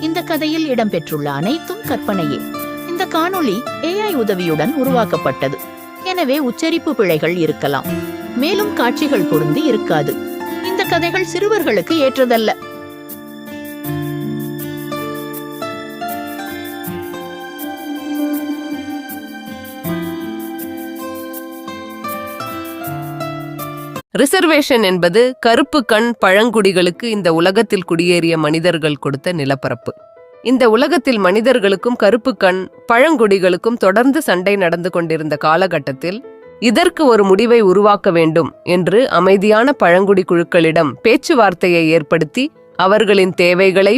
இந்த கதையில் இடம்பெற்றுள்ள அனைத்தும் கற்பனையே. இந்த காணொளி ஏஐ உதவியுடன் உருவாக்கப்பட்டது. எனவே உச்சரிப்பு பிழைகள் இருக்கலாம். மேலும் காட்சிகள் பொருந்து இருக்காது. இந்த கதைகள் சிறுவர்களுக்கு ஏற்றதல்ல. ரிசர்வேஷன் என்பது கருப்பு கண் பழங்குடிகளுக்கு இந்த உலகத்தில் குடியேறிய மனிதர்கள் கொடுத்த நிலப்பரப்பு. இந்த உலகத்தில் மனிதர்களுக்கும் கருப்பு கண் பழங்குடிகளுக்கும் தொடர்ந்து சண்டை நடந்து கொண்டிருந்த காலகட்டத்தில் இதற்கு ஒரு முடிவை உருவாக்க வேண்டும் என்று அமைதியான பழங்குடி குழுக்களிடம் பேச்சுவார்த்தையை ஏற்படுத்தி அவர்களின் தேவைகளை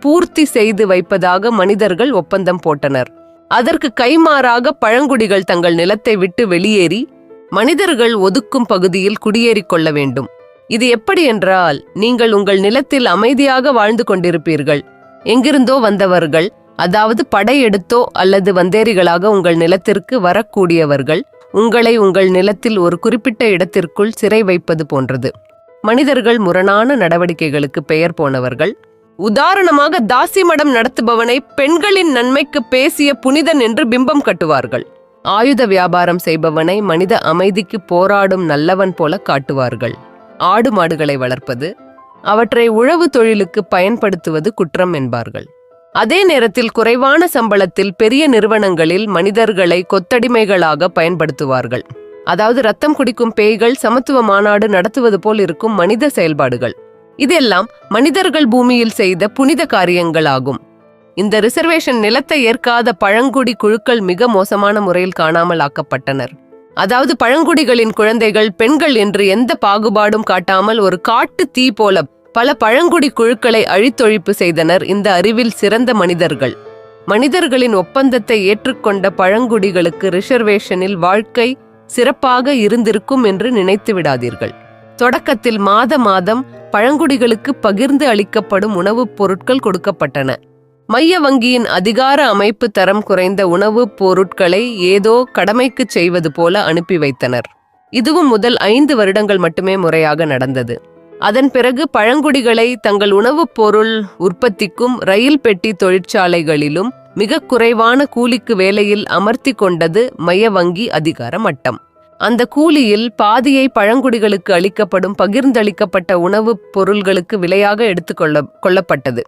பூர்த்தி செய்து வைப்பதாக மனிதர்கள் ஒப்பந்தம் போட்டனர். அதற்கு கைமாறாக பழங்குடிகள் தங்கள் நிலத்தை விட்டு வெளியேறி மனிதர்கள் ஒதுக்கும் பகுதியில் குடியேறிக் கொள்ள வேண்டும். இது எப்படி என்றால் நீங்கள் உங்கள் நிலத்தில் அமைதியாக வாழ்ந்து கொண்டிருப்பீர்கள். எங்கிருந்தோ வந்தவர்கள் அதாவது படையெடுத்தோ அல்லது வந்தேரிகளாக உங்கள் நிலத்திற்கு வரக்கூடியவர்கள் உங்களை உங்கள் நிலத்தில் ஒரு குறிப்பிட்ட இடத்திற்குள் சிறை வைப்பது போன்றது. மனிதர்கள் முரணான நடவடிக்கைகளுக்கு பெயர் போனவர்கள் உதாரணமாக தாசி மடம் நடத்துபவனை பெண்களின் நன்மைக்கு பேசிய புனிதன் என்று பிம்பம் கட்டுவார்கள். ஆயுத வியாபாரம் செய்பவனை மனித அமைதிக்கு போராடும் நல்லவன் போல காட்டுவார்கள். ஆடு மாடுகளை வளர்ப்பது அவற்றை உழவு தொழிலுக்கு பயன்படுத்துவது குற்றம் என்பார்கள். அதே நேரத்தில் குறைவான சம்பளத்தில் பெரிய நிறுவனங்களில் மனிதர்களை கொத்தடிமைகளாக பயன்படுத்துவார்கள். அதாவது ரத்தம் குடிக்கும் பேய்கள் சமத்துவ மாநாடு நடத்துவது போல் இருக்கும் மனித செயல்பாடுகள். இதெல்லாம் மனிதர்கள் பூமியில் செய்த புனித காரியங்களாகும். இந்த ரிசர்வேஷன் நிலத்தை ஏற்காத பழங்குடி குழுக்கள் மிக மோசமான முறையில் காணாமல் ஆக்கப்பட்டனர். அதாவது பழங்குடிகளின் குழந்தைகள் பெண்கள் என்று எந்த பாகுபாடும் காட்டாமல் ஒரு காட்டு தீ போல பல பழங்குடி குழுக்களை அழித்தொழிப்பு செய்தனர் இந்த அறிவில் சிறந்த மனிதர்கள். மனிதர்களின் ஒப்பந்தத்தை ஏற்றுக்கொண்ட பழங்குடிகளுக்கு ரிசர்வேஷனில் வாழ்க்கை சிறப்பாக இருந்திருக்கும் என்று நினைத்து விடாதீர்கள். தொடக்கத்தில் மாத மாதம் பழங்குடிகளுக்கு பகிர்ந்து அளிக்கப்படும் உணவுப் பொருட்கள் கொடுக்கப்பட்டன. மைய வங்கியின் அதிகார அமைப்பு தரம் குறைந்த உணவுப் பொருட்களை ஏதோ கடமைக்குச் செய்வது போல அனுப்பி வைத்தனர். இதுவும் முதல் ஐந்து வருடங்கள் மட்டுமே முறையாக நடந்தது. அதன் பிறகு பழங்குடிகளை தங்கள் உணவுப் பொருள் உற்பத்திக்கும் ரயில் பெட்டி தொழிற்சாலைகளிலும் மிக குறைவான கூலிக்கு வேலையில் அமர்த்தி கொண்டது மைய வங்கி அதிகார மட்டம். அந்த கூலியில் பாதியை பழங்குடிகளுக்கு அளிக்கப்படும் பகிர்ந்தளிக்கப்பட்ட உணவுப் பொருள்களுக்கு விலையாக எடுத்துக்கொள்ள கொள்ளப்பட்டது.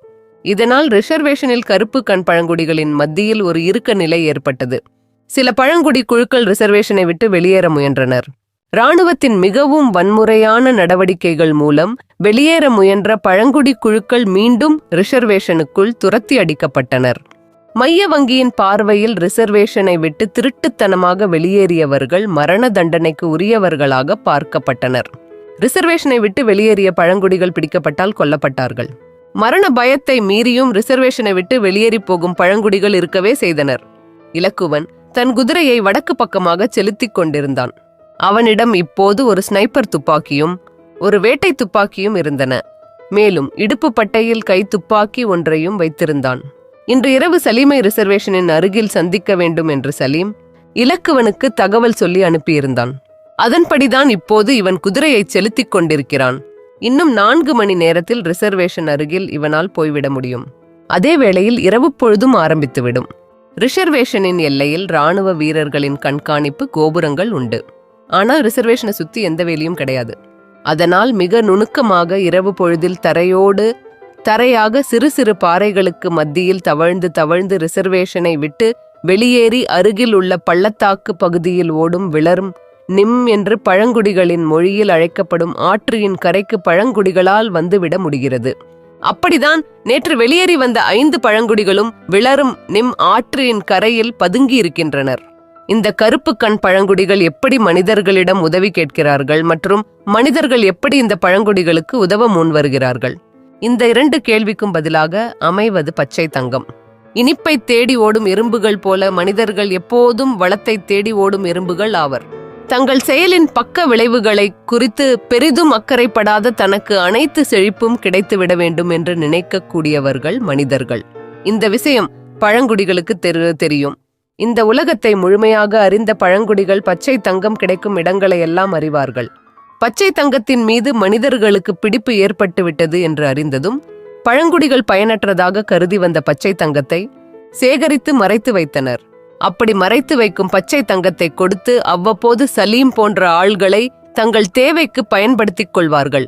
இதனால் ரிசர்வேஷனில் கருப்பு கண் பழங்குடிகளின் மத்தியில் ஒரு இறுக்க நிலை ஏற்பட்டது. சில பழங்குடி குழுக்கள் ரிசர்வேஷனை விட்டு வெளியேற முயன்றனர். இராணுவத்தின் மிகவும் வன்முறையான நடவடிக்கைகள் மூலம் வெளியேற முயன்ற பழங்குடி குழுக்கள் மீண்டும் ரிசர்வேஷனுக்குள் துரத்தி அடிக்கப்பட்டனர். மைய வங்கியின் பார்வையில் ரிசர்வேஷனை விட்டு திருட்டுத்தனமாக வெளியேறியவர்கள் மரண தண்டனைக்கு உரியவர்களாக பார்க்கப்பட்டனர். ரிசர்வேஷனை விட்டு வெளியேறிய பழங்குடிகள் பிடிக்கப்பட்டால் கொல்லப்பட்டார்கள். மரண பயத்தை மீறியும் ரிசர்வேஷனை விட்டு வெளியேறி போகும் பழங்குடிகள் இருக்கவே செய்தனர். இலக்குவன் தன் குதிரையை வடக்கு பக்கமாக செலுத்திக் கொண்டிருந்தான். அவனிடம் இப்போது ஒரு ஸ்னைப்பர் துப்பாக்கியும் ஒரு வேட்டை துப்பாக்கியும் இருந்தன. மேலும் இடுப்பு பட்டையில் கை துப்பாக்கி ஒன்றையும் வைத்திருந்தான். இன்று இரவு சலீமை ரிசர்வேஷனின் அருகில் சந்திக்க வேண்டும் என்று சலீம் இலக்குவனுக்கு தகவல் சொல்லி அனுப்பியிருந்தான். அதன்படிதான் இப்போது இவன் குதிரையை செலுத்திக் கொண்டிருக்கிறான். இன்னும் நான்கு மணி நேரத்தில் ரிசர்வேஷன் அருகில் இவனால் போய்விட முடியும். அதே வேளையில் இரவு பொழுதும் ஆரம்பித்துவிடும். ரிசர்வேஷனின் எல்லையில் ராணுவ வீரர்களின் கண்காணிப்பு கோபுரங்கள் உண்டு. ஆனால் ரிசர்வேஷனை சுத்தி எந்த வேலையும் கிடையாது. அதனால் மிக நுணுக்கமாக இரவு பொழுதில் தரையோடு தரையாக சிறு சிறு பாறைகளுக்கு மத்தியில் தவழ்ந்து தவழ்ந்து ரிசர்வேஷனை விட்டு வெளியேறி அருகில் உள்ள பள்ளத்தாக்கு பகுதியில் ஓடும் விளரும் நிம் என்று பழங்குடிகளின் மொழியில் அழைக்கப்படும் ஆற்றின் கரைக்கு பழங்குடிகளால் வந்துவிட முடிகிறது. அப்படிதான் நேற்று வெளியேறி வந்த ஐந்து பழங்குடிகளும் விளரும் நிம் ஆற்றின் கரையில் பதுங்கி இருக்கின்றனர் இந்த கருப்பு கண் பழங்குடிகள் எப்படி மனிதர்களிடம் உதவி கேட்கிறார்கள் மற்றும் மனிதர்கள் எப்படி இந்த பழங்குடிகளுக்கு உதவ முன் வருகிறார்கள்? இந்த இரண்டு கேள்விக்கும் பதிலாக அமைவது பச்சை தங்கம். இனிப்பை தேடி ஓடும் எறும்புகள் போல மனிதர்கள் எப்போதும் வளத்தை தேடி ஓடும் எறும்புகள் ஆவர். தங்கள் செயலின் பக்க விளைவுகளை குறித்து பெரிதும் அக்கறைப்படாத தனக்கு அனைத்து செழிப்பும் கிடைத்துவிட வேண்டும் என்று நினைக்கக்கூடியவர்கள் மனிதர்கள். இந்த விஷயம் பழங்குடிகளுக்கு தெரு தெரியும். இந்த உலகத்தை முழுமையாக அறிந்த பழங்குடிகள் பச்சை தங்கம் கிடைக்கும் இடங்களை எல்லாம் அறிவார்கள். பச்சை தங்கத்தின் மீது மனிதர்களுக்கு பிடிப்பு ஏற்பட்டுவிட்டது என்று அறிந்ததும் பழங்குடிகள் பயனற்றதாக கருதி வந்த பச்சை தங்கத்தை சேகரித்து மறைத்து வைத்தனர். அப்படி மறைத்து வைக்கும் பச்சை தங்கத்தை கொடுத்து அவ்வப்போது சலீம் போன்ற ஆள்களை தங்கள் தேவைக்கு பயன்படுத்திக் கொள்வார்கள்.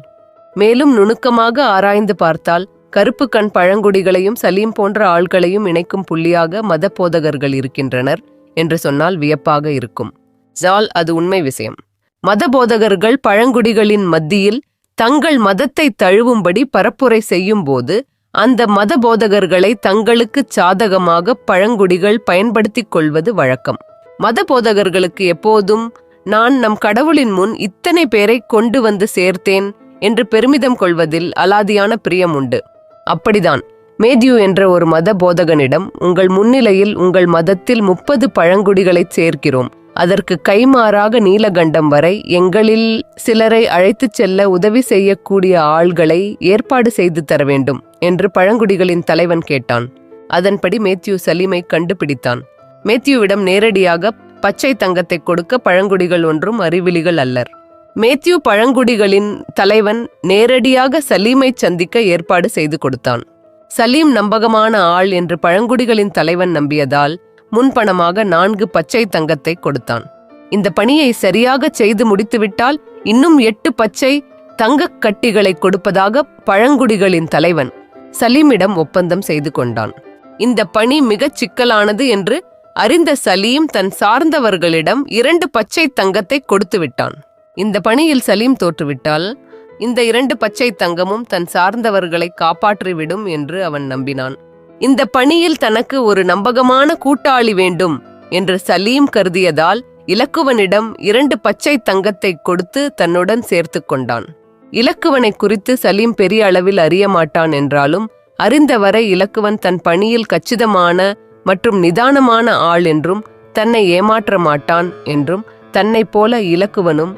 மேலும் நுணுக்கமாக ஆராய்ந்து பார்த்தால் கருப்பு கண் பழங்குடிகளையும் சலீம் போன்ற ஆள்களையும் இணைக்கும் புள்ளியாக மத போதகர்கள் இருக்கின்றனர் என்று சொன்னால் வியப்பாக இருக்கும். ஜால் அது உண்மை விஷயம். மத போதகர்கள் பழங்குடிகளின் மத்தியில் தங்கள் மதத்தை தழுவும்படி பரப்புரை செய்யும் போது அந்த மத போதகர்களை தங்களுக்கு சாதகமாக பழங்குடிகள் பயன்படுத்திக் கொள்வது வழக்கம். மத போதகர்களுக்கு எப்போதும் நான் நம் கடவுளின் முன் இத்தனை பேரை கொண்டு வந்து சேர்த்தேன் என்று பெருமிதம் கொள்வதில் அலாதியான பிரியம் உண்டு. அப்படிதான். மேத்யூ என்ற ஒரு மத போதகனிடம் உங்கள் முன்னிலையில் உங்கள் மதத்தில் முப்பது பழங்குடிகளைச் சேர்க்கிறோம். அதற்கு கைமாறாக நீலகண்டம் வரை எங்களில் சிலரை அழைத்துச் செல்ல உதவி செய்யக்கூடிய ஆள்களை ஏற்பாடு செய்து தர வேண்டும். என்று பழங்குடிகளின் தலைவன் கேட்டான். அதன்படி மேத்யூ சலீமை கண்டுபிடித்தான். மேத்யூவிடம் நேரடியாக பச்சை தங்கத்தை கொடுக்க பழங்குடிகள் ஒன்றும் அறிவிலிகள் அல்லர். மேத்யூ பழங்குடிகளின் தலைவன் நேரடியாக சலீமை சந்திக்க ஏற்பாடு செய்து கொடுத்தான். சலீம் நம்பகமான ஆள் என்று பழங்குடிகளின் தலைவன் நம்பியதால் முன்பணமாக நான்கு பச்சை தங்கத்தை கொடுத்தான். இந்த பணியை சரியாக செய்து முடித்துவிட்டால் இன்னும் எட்டு பச்சை தங்கக் கட்டிகளை கொடுப்பதாக பழங்குடிகளின் தலைவன் சலீமிடம் ஒப்பந்தம் செய்து கொண்டான். இந்த பணி மிகச் சிக்கலானது என்று அறிந்த சலீம் தன் சார்ந்தவர்களிடம் இரண்டு பச்சை தங்கத்தை கொடுத்து விட்டான். இந்த பணியில் சலீம் தோற்றுவிட்டால் இந்த இரண்டு பச்சை தங்கமும் தன் சார்ந்தவர்களை காப்பாற்றிவிடும் என்று அவன் நம்பினான். இந்த பணியில் தனக்கு ஒரு நம்பகமான கூட்டாளி வேண்டும் என்று சலீம் கருதியதால் இலக்குவனிடம் இரண்டு பச்சை தங்கத்தை கொடுத்து தன்னுடன் சேர்த்து கொண்டான். இலக்குவனை குறித்து சலீம் பெரிய அளவில் அறிய மாட்டான் என்றாலும் அறிந்தவரை இலக்குவன் தன் பணியில் கச்சிதமான மற்றும் நிதானமான ஆள் என்றும் தன்னை ஏமாற்ற மாட்டான் என்றும் தன்னைப் போல இலக்குவனும்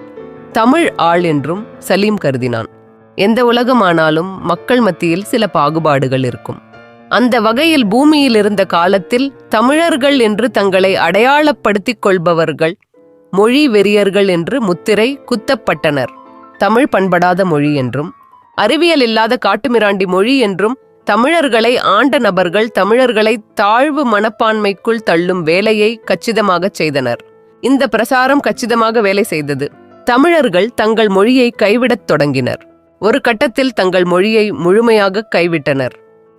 தமிழ் ஆள் என்றும் சலீம் கருதினான். எந்த உலகமானாலும் மக்கள் மத்தியில் சில பாகுபாடுகள் இருக்கும். அந்த வகையில் பூமியில் இருந்த காலத்தில் தமிழர்கள் என்று தங்களை அடையாளப்படுத்திக் கொள்பவர்கள் மொழி வெறியர்கள் என்று முத்திரை குத்தப்பட்டனர். தமிழ் பண்படாத மொழி என்றும் அறிவியல் இல்லாத காட்டுமிராண்டி மொழி என்றும் தமிழர்களை ஆண்ட நபர்கள் தமிழர்களை தாழ்வு மனப்பான்மைக்குள் தள்ளும் வேலையை கச்சிதமாக செய்தனர். இந்த பிரசாரம் கச்சிதமாக வேலை செய்தது. தமிழர்கள் தங்கள் மொழியை கைவிடத் தொடங்கினர். ஒரு கட்டத்தில் தங்கள் மொழியை முழுமையாக கைவிட்டனர்.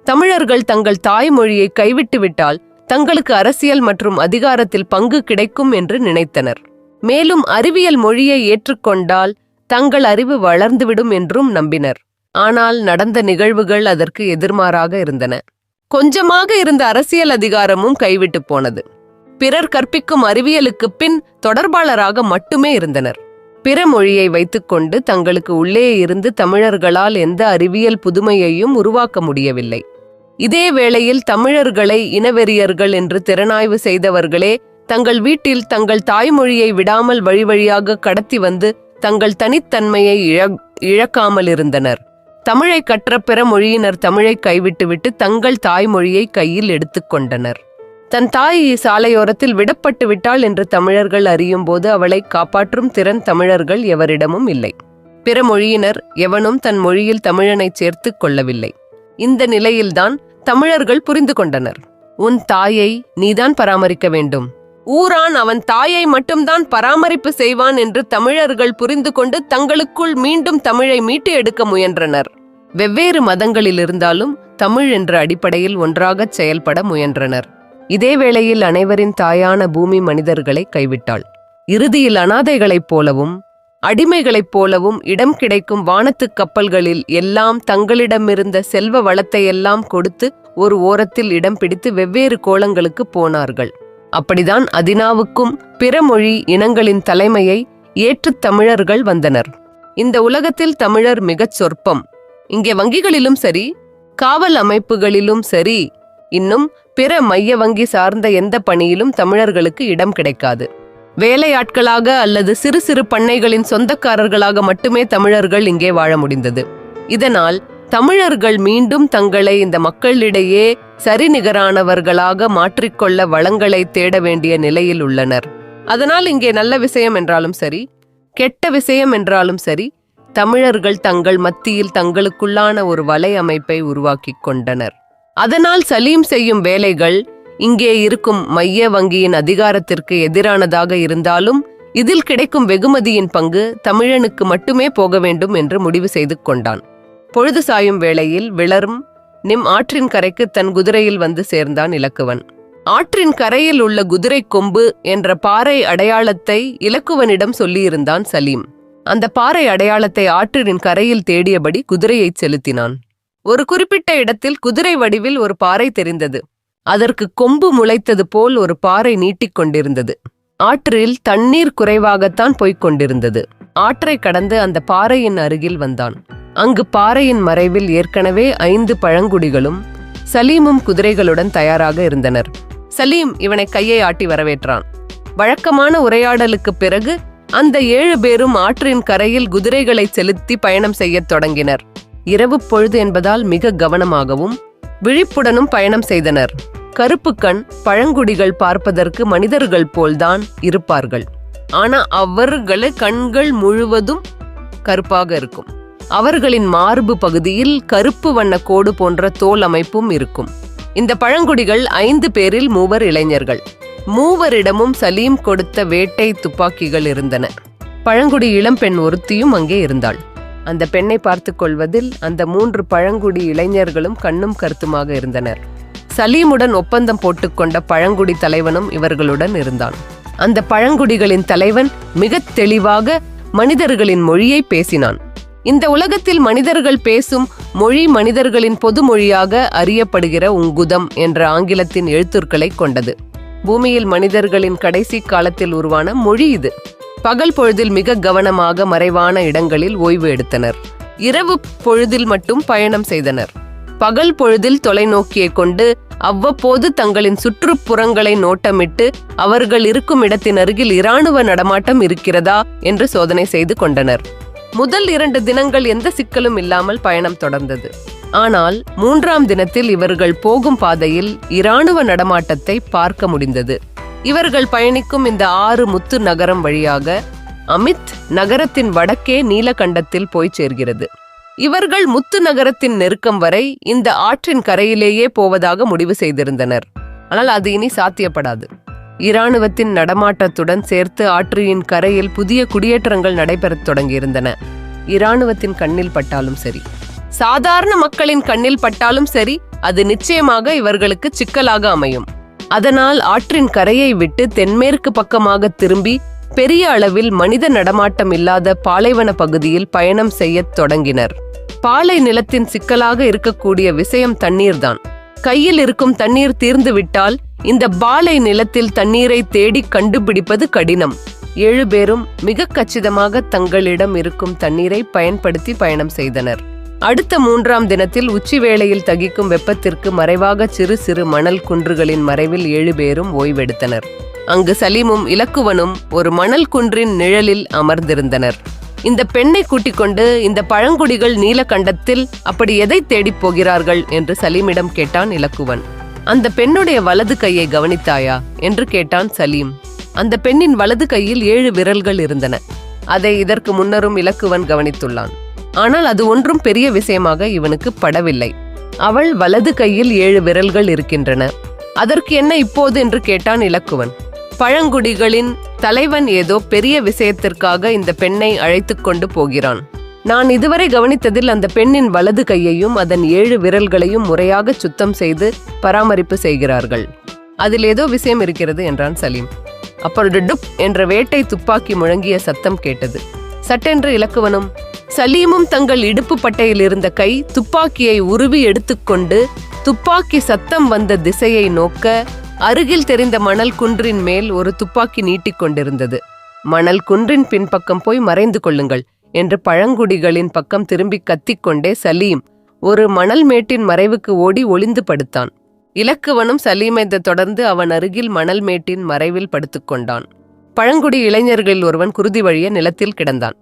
தமிழர்கள் தங்கள் தாய்மொழியை கைவிட்டுவிட்டால் தங்களுக்கு அரசியல் மற்றும் அதிகாரத்தில் பங்கு கிடைக்கும் என்று நினைத்தனர். மேலும் அறிவியல் மொழியை ஏற்றுக்கொண்டால் தங்கள் அறிவு வளர்ந்துவிடும் என்றும் நம்பினர். ஆனால் நடந்த நிகழ்வுகள் அதற்கு எதிர்மாறாக இருந்தன. கொஞ்சமாக இருந்த அரசியல் அதிகாரமும் கைவிட்டு போனது. பிறர் கற்பிக்கும் அறிவியலுக்குப் பின் தொடர்பாளராக மட்டுமே இருந்தனர். பிற மொழியை வைத்துக்கொண்டு தங்களுக்கு உள்ளே இருந்து தமிழர்களால் எந்த அறிவியல் புதுமையையும் உருவாக்க முடியவில்லை. இதே வேளையில் தமிழர்களை இனவெறியர்கள் என்று திறனாய்வு செய்தவர்களே தங்கள் வீட்டில் தங்கள் தாய்மொழியை விடாமல் வழி வழியாக கடத்தி வந்து தங்கள் தனித்தன்மையை இழ இழக்காமல் இருந்தனர் தமிழை கற்ற பிற மொழியினர் தமிழை கைவிட்டுவிட்டு தங்கள் தாய்மொழியை கையில் எடுத்துக்கொண்டனர் தன் தாய் சாலையோரத்தில் விடப்பட்டு விட்டாள் என்று தமிழர்கள் அறியும்போது அவளை காப்பாற்றும் திறன் தமிழர்கள் எவரிடமும் இல்லை. பிற மொழியினர் எவனும் தன் மொழியில் தமிழனைச் சேர்த்துக் கொள்ளவில்லை. இந்த நிலையில்தான் தமிழர்கள் புரிந்து கொண்டனர். உன் தாயை நீதான் பராமரிக்க வேண்டும். ஊரான் அவன் தாயை மட்டும்தான் பராமரிப்பு செய்வான் என்று தமிழர்கள் புரிந்து கொண்டு தங்களுக்குள் மீண்டும் தமிழை மீட்டு எடுக்க முயன்றனர். வெவ்வேறு மதங்களில் இருந்தாலும் தமிழ் என்ற அடிப்படையில் ஒன்றாகச் செயல்பட முயன்றனர். இதே வேளையில் அனைவரின் தாயான பூமி மனிதர்களை கைவிட்டாள். இறுதியில் அனாதைகளைப் போலவும் அடிமைகளைப் போலவும் இடம் கிடைக்கும் வானத்துக் கப்பல்களில் எல்லாம் தங்களிடமிருந்த செல்வ வளத்தையெல்லாம் கொடுத்து ஒரு ஓரத்தில் இடம் பிடித்து வெவ்வேறு கோலங்களுக்கு போனார்கள். அப்படிதான் அதினாவுக்கும் பிற மொழி இனங்களின் தலைமையை ஏற்றுத் தமிழர்கள் வந்தனர். இந்த உலகத்தில் தமிழர் மிகச் சொற்பம். இங்கே வங்கிகளிலும் சரி காவல் அமைப்புகளிலும் சரி இன்னும் பிற மைய வங்கி சார்ந்த எந்த பணியிலும் தமிழர்களுக்கு இடம் கிடைக்காது. வேலையாட்களாக அல்லது சிறு சிறு பண்ணைகளின் சொந்தக்காரர்களாக மட்டுமே தமிழர்கள் இங்கே வாழ முடிந்தது. இதனால் தமிழர்கள் மீண்டும் தங்களை இந்த மக்களிடையே சரிநிகரானவர்களாக மாற்றிக்கொள்ள வளங்களை தேட வேண்டிய நிலையில் உள்ளனர். அதனால் இங்கே நல்ல விஷயம் என்றாலும் சரி கெட்ட விஷயம் என்றாலும் சரி தமிழர்கள் தங்கள் மத்தியில் தங்களுக்குள்ளான ஒரு வலை அமைப்பை உருவாக்கி கொண்டனர். அதனால் சலீம் செய்யும் வேலைகள் இங்கே இருக்கும் மைய வங்கியின் அதிகாரத்திற்கு எதிரானதாக இருந்தாலும் இதில் கிடைக்கும் வெகுமதியின் பங்கு தமிழனுக்கு மட்டுமே போக வேண்டும் என்று முடிவு செய்து கொண்டான். பொழுது சாயும் வேளையில் விளரும் நிம் ஆற்றின் கரைக்கு தன் குதிரையில் வந்து சேர்ந்தான் இலக்குவன். ஆற்றின் கரையில் உள்ள குதிரை கொம்பு என்ற பாறை அடையாளத்தை இலக்குவனிடம் சொல்லியிருந்தான் சலீம். அந்த பாறை அடையாளத்தை ஆற்றின் கரையில் தேடியபடி குதிரையைச் செலுத்தினான். ஒரு குறிப்பிட்ட இடத்தில் குதிரை வடிவில் ஒரு பாறை தெரிந்தது. அதற்கு கொம்பு முளைத்தது போல் ஒரு பாறை நீட்டிக் கொண்டிருந்தது. ஆற்றில் தண்ணீர் குறைவாகத்தான் போய்க் கொண்டிருந்தது. ஆற்றை கடந்து அந்த பாறையின் அருகில் வந்தான். அங்கு பாறையின் மறைவில் ஏற்கனவே ஐந்து பழங்குடிகளும் சலீமும் குதிரைகளுடன் தயாராக இருந்தனர். சலீம் இவனை கையை ஆட்டி வரவேற்றான். வழக்கமான உரையாடலுக்குப் பிறகு அந்த ஏழு பேரும் ஆற்றின் கரையில் குதிரைகளை செலுத்தி பயணம் செய்யத் தொடங்கினர். இரவு பொழுது என்பதால் மிக கவனமாகவும் விழிப்புடனும் பயணம் செய்தனர். கருப்பு கண் பழங்குடிகள் பார்ப்பதற்கு மனிதர்கள் போல்தான் இருப்பார்கள். ஆனா அவர்கள கண்கள் முழுவதும் கருப்பாக இருக்கும். அவர்களின் மார்பு பகுதியில் கருப்பு வண்ண கோடு போன்ற தோல் அமைப்பும் இருக்கும். இந்த பழங்குடிகள் ஐந்து பேரில் மூவர் இளைஞர்கள். மூவரிடமும் சலீம் கொடுத்த வேட்டை துப்பாக்கிகள் இருந்தன. பழங்குடி இளம்பெண் ஒருத்தியும் அங்கே இருந்தாள். அந்த பெண்ணை பார்த்து கொள்வதில் அந்த மூன்று பழங்குடி இளைஞர்களும் கண்ணும் கருத்துமாக இருந்தனர். சலீமுடன் ஒப்பந்தம் போட்டுக்கொண்ட பழங்குடி தலைவனும் இவர்களுடன் இருந்தான். அந்த பழங்குடிகளின் தலைவன் மிகத் தெளிவாக மனிதர்களின் மொழியை பேசினான். இந்த உலகத்தில் மனிதர்கள் பேசும் மொழி மனிதர்களின் பொது மொழியாக அறியப்படுகிற உங்குதம் என்ற ஆங்கிலத்தின் எழுத்துக்களை கொண்டது. பூமியில் மனிதர்களின் கடைசி காலத்தில் உருவான மொழி இது. பகல் பொழுதில் மிக கவனமாக மறைவான இடங்களில் ஓய்வு எடுத்தனர். இரவு பொழுதில் மட்டும் பயணம் செய்தனர். பகல் பொழுதில் தொலைநோக்கியை கொண்டு அவ்வப்போது தங்களின் சுற்றுப்புறங்களை நோட்டமிட்டு அவர்கள் இருக்கும் இடத்தின் அருகில் இராணுவ நடமாட்டம் இருக்கிறதா என்று சோதனை செய்து கொண்டனர். முதல் இரண்டு தினங்கள் எந்த சிக்கலும் இல்லாமல் பயணம் தொடர்ந்தது. ஆனால் மூன்றாம் தினத்தில் இவர்கள் போகும் பாதையில் இராணுவ நடமாட்டத்தை பார்க்க முடிந்தது. இவர்கள் பயணிக்கும் இந்த ஆறு முத்து நகரம் வழியாக அமித் நகரத்தின் வடக்கே நீலகண்டத்தில் போய் சேர்கிறது. இவர்கள் முத்து நகரத்தின் நெருக்கம் வரை இந்த ஆற்றின் கரையிலேயே போவதாக முடிவு செய்திருந்தனர். ஆனால் அது இனி சாத்தியப்படாது. இராணுவத்தின் நடமாட்டத்துடன் சேர்த்து ஆற்றியின் கரையில் புதிய குடியேற்றங்கள் நடைபெறத் தொடங்கியிருந்தன. இராணுவத்தின் கண்ணில் பட்டாலும் சரி சாதாரண மக்களின் கண்ணில் பட்டாலும் சரி அது நிச்சயமாக இவர்களுக்கு சிக்கலாக அமையும். அதனால் ஆற்றின் கரையை விட்டு தென்மேற்கு பக்கமாக திரும்பி பெரிய அளவில் மனித நடமாட்டம் இல்லாத பாலைவன பகுதியில் பயணம் செய்யத் தொடங்கினர். பாலை நிலத்தின் சிக்கலாக இருக்கக்கூடிய விஷயம் தண்ணீர்தான். கையில் இருக்கும் தண்ணீர் தீர்ந்து விட்டால் இந்த பாலை நிலத்தில் தண்ணீரை தேடி கண்டுபிடிப்பது கடினம். ஏழு பேரும் மிக கச்சிதமாக தங்களிடம் இருக்கும் தண்ணீரை பயன்படுத்தி பயணம் செய்தனர். அடுத்த மூன்றாம் தினத்தில் உச்சி வேளையில் தகிக்கும் வெப்பத்திற்கு மறைவாக சிறு சிறு மணல் குன்றுகளின் மறைவில் ஏழு பேரும் ஓய்வெடுத்தனர். அங்கு சலீமும் இலக்குவனும் ஒரு மணல் குன்றின் நிழலில் அமர்ந்திருந்தனர். இந்த பெண்ணை கூட்டிக் கொண்டு இந்த பழங்குடிகள் நீலகண்டத்தில் அப்படி எதை தேடிப் போகிறார்கள் என்று சலீமிடம் கேட்டான் இலக்குவன். அந்த பெண்ணுடைய வலது கையை கவனித்தாயா என்று கேட்டான் சலீம். அந்த பெண்ணின் வலது கையில் ஏழு விரல்கள் இருந்தன. அதை இதற்கு முன்னரும் இலக்குவன் கவனித்துள்ளான். ஆனால் அது ஒன்றும் பெரிய விஷயமாக இவனுக்கு படவில்லை. அவள் வலது கையில் ஏழு விரல்கள் இருக்கின்றன. அதற்கு என்ன இப்போது என்று கேட்டான் இலக்குவன். பழங்குடிகளின் தலைவன் ஏதோ பெரிய விஷயத்திற்காக இந்த பெண்ணை அழைத்து கொண்டு போகிறான். நான் இதுவரை கவனித்ததில் அந்த பெண்ணின் வலது கையையும் அதன் ஏழு விரல்களையும் முறையாக சுத்தம் செய்து பராமரிப்பு செய்கிறார்கள். அதில் ஏதோ விஷயம் இருக்கிறது என்றான் சலீம். அப்பொழுது டுப் என்ற வேட்டை துப்பாக்கி முழங்கிய சத்தம் கேட்டது. சட்டென்று இலக்குவனும் சலீமும் தங்கள் இடுப்பு பட்டையில் இருந்த கை துப்பாக்கியை உருவி எடுத்துக்கொண்டு துப்பாக்கி சத்தம் வந்த திசையை நோக்க அருகில் தெரிந்த மணல் குன்றின் மேல் ஒரு துப்பாக்கி நீட்டிக் கொண்டிருந்தது. மணல் குன்றின் பின்பக்கம் போய் மறைந்து கொள்ளுங்கள் என்று பழங்குடிகளின் பக்கம் திரும்பி கத்திக்கொண்டே சலீம் ஒரு மணல் மேட்டின் மறைவுக்கு ஓடி ஒளிந்து படுத்தான். இலக்குவனும் சலீமைத் தொடர்ந்து அவன் அருகில் மணல் மேட்டின் மறைவில் படுத்துக்கொண்டான் பழங்குடி இளைஞர்களில் ஒருவன் குருதி வழிய நிலத்தில் கிடந்தான்.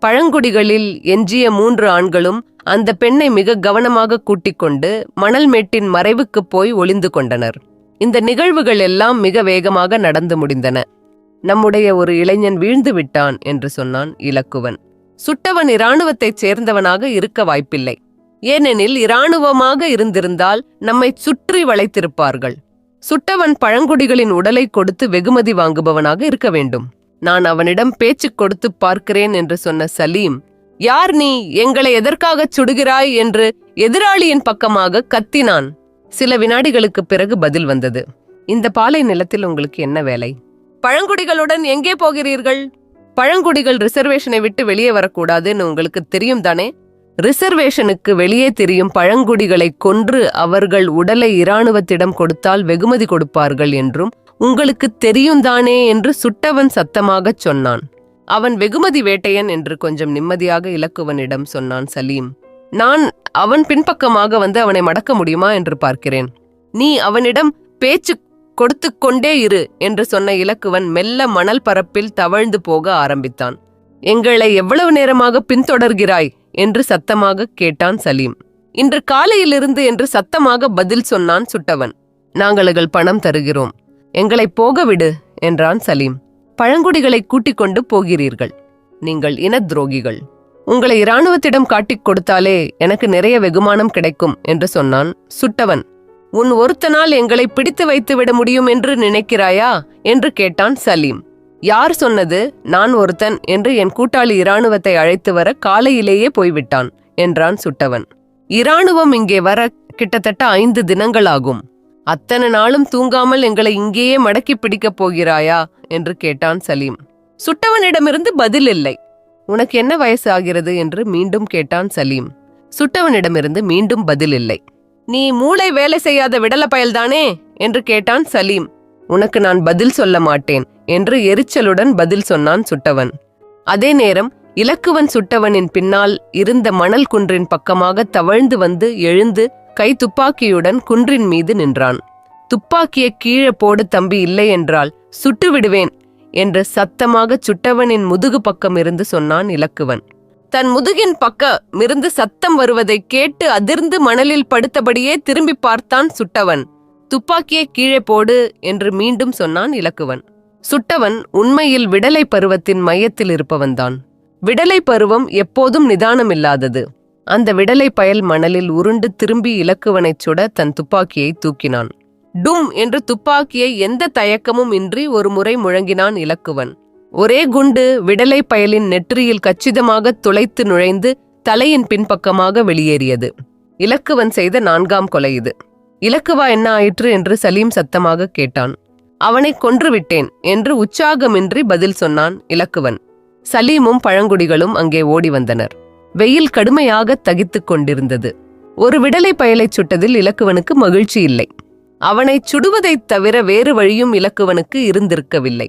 பழங்குடிகளில் எஞ்சிய மூன்று ஆண்களும் அந்த பெண்ணை மிக கவனமாக கூட்டிக் கொண்டு மணல் மேட்டின் மறைவுக்குப் போய் ஒளிந்து கொண்டனர். இந்த நிகழ்வுகள் எல்லாம் மிக வேகமாக நடந்து முடிந்தன. நம்முடைய ஒரு இளைஞன் வீழ்ந்து விட்டான் என்று சொன்னான் இலக்குவன். சுட்டவன் இராணுவத்தைச் சேர்ந்தவனாக இருக்க வாய்ப்பில்லை. ஏனெனில் இராணுவமாக இருந்திருந்தால் நம்மை சுற்றி வளைத்திருப்பார்கள். சுட்டவன் பழங்குடிகளின் உடலை கொடுத்து வெகுமதி வாங்குபவனாக இருக்க வேண்டும். நான் அவனிடம் பேச்சு கொடுத்து பார்க்கிறேன் என்று சொன்ன சலீம். யார் நீ? எங்களை எதற்காகச் சுடுகிறாய்? என்று எதிராளியின் பக்கமாக கத்தினான். சில வினாடிகளுக்குப் பிறகு பதில் வந்தது. இந்த பாலை நிலத்தில் உங்களுக்கு என்ன வேலை? பழங்குடிகளுடன் எங்கே போகிறீர்கள்? பழங்குடிகள் ரிசர்வேஷனை விட்டு வெளியே வரக்கூடாதுன்னு உங்களுக்கு தெரியும் தானே? ரிசர்வேஷனுக்கு வெளியே தெரியும் பழங்குடிகளை கொன்று அவர்கள் உடலை இராணுவத்திடம் கொடுத்தால் வெகுமதி கொடுப்பார்கள் என்றும் உங்களுக்கு தெரியும் தானே என்று சுட்டவன் சத்தமாகச் சொன்னான். அவன் வெகுமதி வேட்டையன் என்று கொஞ்சம் நிம்மதியாக இலக்குவனிடம் சொன்னான் சலீம். நான் அவன் பின்பக்கமாக வந்து அவனை மடக்க முடியுமா என்று பார்க்கிறேன். நீ அவனிடம் பேச்சு கொடுத்து கொண்டே இரு என்று சொன்ன இலக்குவன் மெல்ல மணல் பரப்பில் தவழ்ந்து போக ஆரம்பித்தான். எங்களை எவ்வளவு நேரமாக பின்தொடர்கிறாய்? என்று சத்தமாக கேட்டான் சலீம். இன்று காலையிலிருந்து என்று சத்தமாக பதில் சொன்னான் சுட்டவன். நாங்களுகள் பணம் தருகிறோம். எங்களை போக விடு என்றான் சலீம். பழங்குடிகளை கூட்டிக் கொண்டு போகிறீர்கள். நீங்கள் இன துரோகிகள். உங்களை இராணுவத்திடம் காட்டிக் கொடுத்தாலே எனக்கு நிறைய வெகுமானம் கிடைக்கும் என்று சொன்னான் சுட்டவன். உன் ஒருத்தனால் எங்களை பிடித்து வைத்து விட முடியும் என்று நினைக்கிறாயா? என்று கேட்டான் சலீம். யார் சொன்னது? நான் ஒருத்தன் என்று என் கூட்டாளி இராணுவத்தை அழைத்து வர காலையிலேயே போய்விட்டான் என்றான் சுட்டவன். இராணுவம் இங்கே வர கிட்டத்தட்ட ஐந்து தினங்களாகும் அத்தனை நாளும் தூங்காமல் எங்களை இங்கேயே மடக்கி பிடிக்கப் போகிறாயா? என்று கேட்டான் சலீம். சுட்டவனிடமிருந்து பதில் இல்லை. உனக்கு என்ன வயசு ஆகிறது என்று மீண்டும் கேட்டான் சலீம். சுட்டவனிடமிருந்து மீண்டும் பதில் இல்லை. நீ மூளை வேலை செய்யாத விடல பயல்தானே? என்று கேட்டான் சலீம். உனக்கு நான் பதில் சொல்ல மாட்டேன் என்று எரிச்சலுடன் பதில் சொன்னான் சுட்டவன். அதே நேரம் இலக்குவன் சுட்டவனின் பின்னால் இருந்த மணல் குன்றின் பக்கமாக தவழ்ந்து வந்து எழுந்து கை துப்பாக்கியுடன் குன்றின் மீது நின்றான். துப்பாக்கிய கீழே போடு தம்பி இல்லை என்றால் சுட்டு விடுவேன் என்று சத்தமாக சுட்டவனின் முதுகு பக்கம் இருந்து சொன்னான் இலக்குவன். தன் முதுகின் பக்கமிருந்து சத்தம் வருவதை கேட்டு அதிர்ந்து மணலில் படுத்தபடியே திரும்பி பார்த்தான் சுட்டவன். துப்பாக்கியை கீழே போடு என்று மீண்டும் சொன்னான் இலக்குவன். சுட்டவன் உண்மையில் விடலை பருவத்தின் மையத்தில் இருப்பவன்தான். விடலை பருவம் எப்போதும் நிதானமில்லாதது. அந்த விடலை பயல் மணலில் உருண்டு திரும்பி இலக்குவனைச் சுட தன் துப்பாக்கியை தூக்கினான். டும் என்று துப்பாக்கியை எந்த தயக்கமும் இன்றி ஒரு முறை முழங்கினான் இலக்குவன். ஒரே குண்டு விடலை பயலின் நெற்றியில் கச்சிதமாக துளைத்து நுழைந்து தலையின் பின்பக்கமாக வெளியேறியது. இலக்குவன் செய்த நான்காம் கொலை இது. இலக்குவா என்ன ஆயிற்று? என்று சலீம் சத்தமாக கேட்டான். அவனை கொன்றுவிட்டேன் என்று உற்சாகமின்றி பதில் சொன்னான் இலக்குவன். சலீமும் பழங்குடிகளும் அங்கே ஓடி வந்தனர். வெயில் கடுமையாக தகித்துக் கொண்டிருந்தது. ஒரு விடலை பயலைச் சுட்டதில் இலக்குவனுக்கு மகிழ்ச்சி இல்லை. அவனைச் சுடுவதைத் தவிர வேறு வழியும் இலக்குவனுக்கு இருந்திருக்கவில்லை.